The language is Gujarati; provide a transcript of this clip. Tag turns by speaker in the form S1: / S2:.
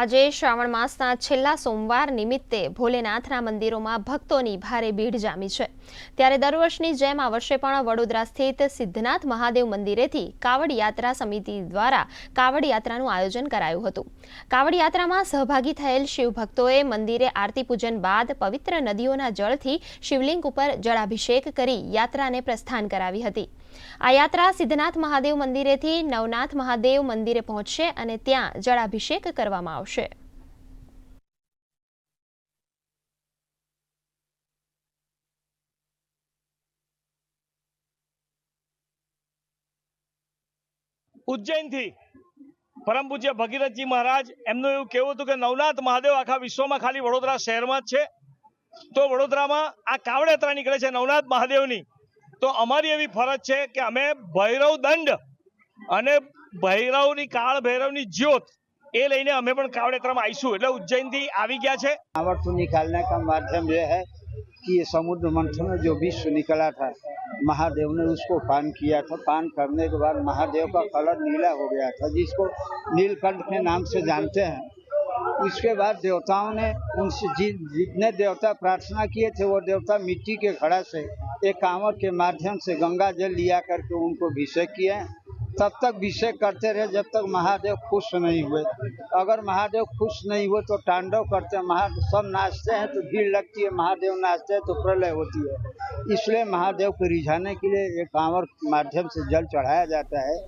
S1: આજે શ્રાવણ માસના છેલ્લા સોમવાર નિમિત્તે ભોલેનાથના મંદિરોમાં ભક્તોની ભારે ભીડ જામી છે. ત્યારે દર વર્ષની જેમ આ વર્ષે પણ વડોદરા સ્થિત સિદ્ધનાથ મહાદેવ મંદિરેથી કાવડ યાત્રા સમિતિ દ્વારા કાવડ યાત્રાનું આયોજન કરાયું હતું. કાવડ યાત્રામાં સહભાગી થયેલ શિવભક્તોએ મંદિરે આરતી પૂજન બાદ પવિત્ર નદીઓના જળથી શિવલિંગ ઉપર જળાભિષેક કરી યાત્રાને પ્રસ્થાન કરાવી હતી. આ યાત્રા સિદ્ધનાથ મહાદેવ મંદિરેથી નવનાથ મહાદેવ મંદિરે પહોંચશે અને ત્યાં જળાભિષેક કરવામાં આવશે.
S2: ઉજ્જૈનથી પરમ પૂજ્ય ભગીરથજી મહારાજ, એમનું એવું કેવું હતું કે નવનાથ મહાદેવ આખા વિશ્વમાં ખાલી વડોદરા શહેરમાં જ છે. તો વડોદરામાં આ કાવડ યાત્રા નીકળે છે નવનાથ મહાદેવની. તો અમારી એવી ફરજ છે કે અમે ભૈરવ દંડ અને ભૈરવની કાળ ભૈરવની જ્યોત એ લઈને અમે પણ કાવડ યાત્રામાં આવીશું એટલે ઉજ્જૈનથી આવી ગયા છે
S3: कांवड़ को निकालने का माध्यम यह है कि ये समुद्र मंथन में जो विश्व निकला था महादेव ने उसको पान किया था पान करने के बाद महादेव का कलर नीला हो गया था जिसको नीलकंठ के नाम से जानते हैं उसके बाद देवताओं ने उनसे जि- जितने देवता प्रार्थना किए थे वो देवता मिट्टी के घड़ा से एक कांवड़ के माध्यम से गंगा जल लिया करके उनको अभिषेक किए तब तक विषय करते रहे जब तक महादेव खुश नहीं हुए। अगर महादेव खुश नहीं हुए तो तांडव करते हैं। महादेव सब नाचते हैं तो भीड़ लगती है। महादेव नाचते हैं तो प्रलय होती है। इसलिए महादेव को रिझाने के लिए एक कांवर माध्यम से जल चढ़ाया जाता है।